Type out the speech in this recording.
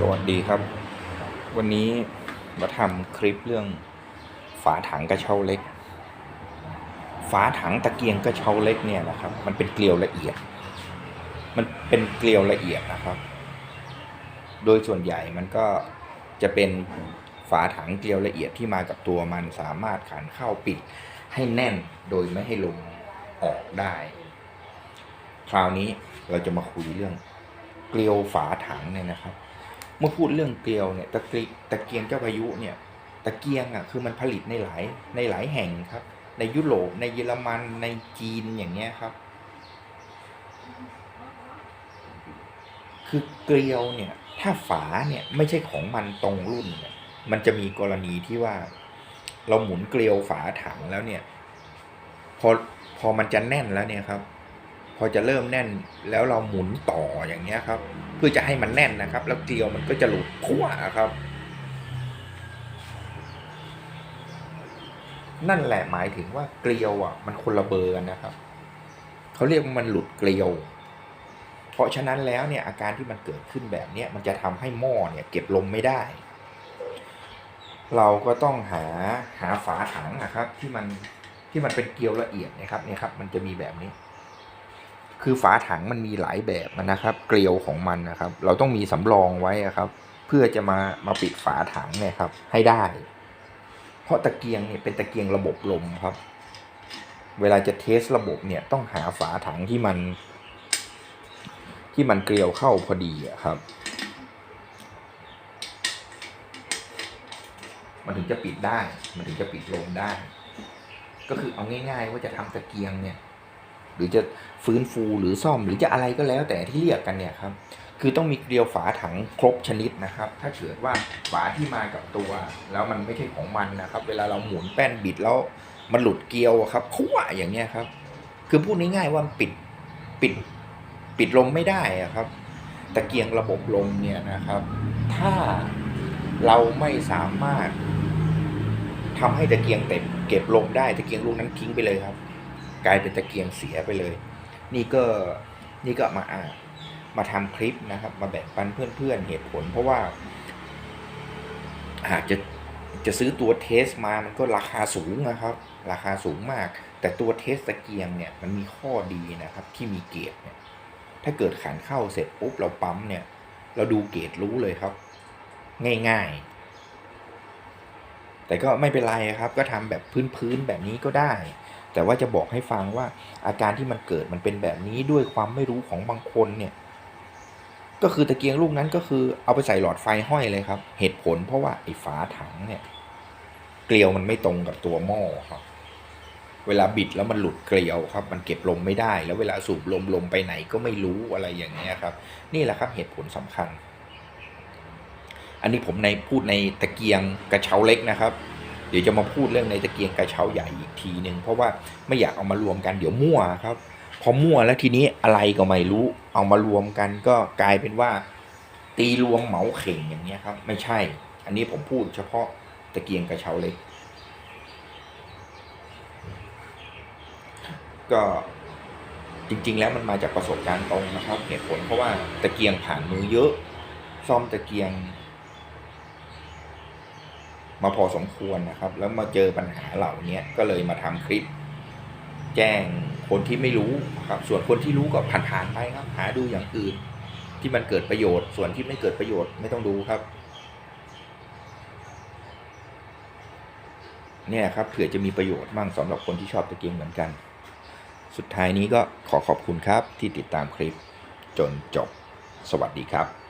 สวัสดีครับ วันนี้มาทำคลิปเรื่องฝาถังกระเช้าเล็ก ฝาถังตะเกียงกระเช้าเล็กเนี่ยนะครับ มันเป็นเกลียวละเอียด มันเป็นเกลียวละเอียดนะครับ โดยส่วนใหญ่มันก็จะเป็นฝาถังเกลียวละเอียดที่มากับตัวมันสามารถขันเข้าปิดให้แน่นโดยไม่ให้ลมออกได้ คราวนี้เราจะมาคุยเรื่องเกลียวฝาถังเนี่ยนะครับ เมื่อพูดเรื่องเกลียวเนี่ยตะเกียตะเกียงเจ้าพายุเนี่ยตะเกียงอะคือมันผลิตในหลายในหลายแห่งครับ ในยุโรปในเยอรมันในจีนอย่างเงี้ยครับ คือเกลียวเนี่ยถ้าฝาเนี่ยไม่ใช่ของมันตรงรุ่นเนี่ยมันจะมีกรณีที่ว่า เราหมุนเกลียวฝาถังแล้วเนี่ย พอพอมันจะแน่นแล้วเนี่ยครับ พอจะเริ่มแน่นแล้วเราหมุนต่ออย่างเงี้ยครับ เพื่อจะให้มันแน่นนะครับ แล้วเกลียวมันก็จะหลุดพั่วครับ นั่นแหละหมายถึงว่าเกลียวอะ มันคนละเบอร์กันนะครับเขาเรียกว่ามันหลุดเกลียว เพราะฉะนั้นแล้วเนี่ยอาการที่มันเกิดขึ้นแบบเนี้ยมันจะทำให้หม้อเนี่ยเก็บลมไม่ได้ เราก็ต้องหาหาฝาถังนะครับ ที่มันที่มันเป็นเกลียวละเอียดนะครับเนี่ยครับ มันจะมีแบบนี้ คือฝาถังมันมีหลายแบบนะครับ เกลียวของมันนะครับ เราต้องมีสำรองไว้อะครับ เพื่อจะมามาปิดฝาถังเนี่ยครับ ให้ได้ เพราะตะเกียงเนี่ยเป็นตะเกียงระบบลมครับ เวลาจะเทสระบบเนี่ยต้องหาฝาถังที่มัน ที่มันเกลียวเข้าพอดีอะครับ มันถึงจะปิดได้ มันถึงจะปิดลมได้ ก็คือเอาง่าย ๆ ว่าจะทำตะเกียงเนี่ย หรือจะฟื้นฟูหรือซ่อมหรือจะอะไรก็แล้วแต่ที่เรียกกันเนี่ยครับคือต้องมีเกลียวฝาถังครบชนิดนะครับ ถ้าเกิดว่าฝาที่มากับตัว แล้วมันไม่ใช่ของมันนะครับ เวลาเราหมุนแป้นบิดแล้วมันหลุดเกลียวครับคั่วอย่างเงี้ยครับ คือพูดง่ายๆว่าปิดปิดปิดลมไม่ได้อะครับตะเกียงระบบลมเนี่ยนะครับ ถ้าเราไม่สามารถทำให้ตะเกียงเต็มเก็บลมได้ตะเกียงลูกนั้นทิ้งไปเลยครับ กลายเป็นตะเกียงเสียไปเลย นี่ก็นี่ก็มาอ่ามาทำคลิปนะครับ มาแบ่งปันเพื่อนๆเหตุผล เพราะว่าอาจจะจะซื้อตัวเทสมามันก็ราคาสูงนะครับ ราคาสูงมาก แต่ตัวเทสตะเกียงเนี่ยมันมีข้อดีนะครับที่มีเกรดเนี่ยถ้าเกิดขันเข้าเสร็จปุ๊บเราปั๊มเนี่ย เราดูเกรดรู้เลยครับ ง่ายๆ แต่ก็ไม่เป็นไรครับ ก็ทำแบบพื้นๆแบบนี้ก็ได้ แต่ว่าจะบอกให้ฟังว่าอาการที่มันเกิดมันเป็นแบบนี้ด้วยความไม่รู้ของบางคนเนี่ย ก็คือตะเกียงลูกนั้นก็คือเอาไปใส่หลอดไฟห้อยเลยครับ เหตุผลเพราะว่าไอ้ฝาถังเนี่ย เกลียวมันไม่ตรงกับตัวหม้อครับ เวลาบิดแล้วมันหลุดเกลียวครับ มันเก็บลมไม่ได้ แล้วเวลาสูบลมลมไปไหนก็ไม่รู้อะไรอย่างเงี้ยครับ นี่แหละครับเหตุผลสำคัญ อันนี้ผมในพูดในตะเกียงกระเช้าเล็กนะครับ ดี๋ยวจะมาพูดเรื่องในตะเกียงกระเช้าใหญ่อีกทีหนึ่งเพราะว่าไม่อยากเอามารวมกันเดี๋ยวมั่วครับพอมั่วแล้วทีนี้อะไรก็ไม่รู้เอามารวมกันก็กลายเป็นว่า ตีรวมเหมาเข่งอย่างเงี้ยครับ ไม่ใช่ อันนี้ผมพูดเฉพาะตะเกียงกระเช้าเล็กก็จริง ๆ แล้วมันมาจากประสบการณ์ตรงนะครับเหตุผลเพราะว่าตะเกียงผ่านมือเยอะ ซ่อมตะเกียง มาพอสมควรนะครับ แล้วมาเจอปัญหาเหล่านี้ก็เลยมาทำคลิป แจ้งคนที่ไม่รู้ครับ ส่วนคนที่รู้ก็ผ่านๆไปครับ หาดูอย่างอื่น ที่มันเกิดประโยชน์ ส่วนที่ไม่เกิดประโยชน์ไม่ต้องดูครับ เนี่ยครับเผื่อจะมีประโยชน์บ้างสำหรับคนที่ชอบตะเกียงเหมือนกัน สุดท้ายนี้ก็ขอขอบคุณครับที่ติดตามคลิปจนจบ สวัสดีครับ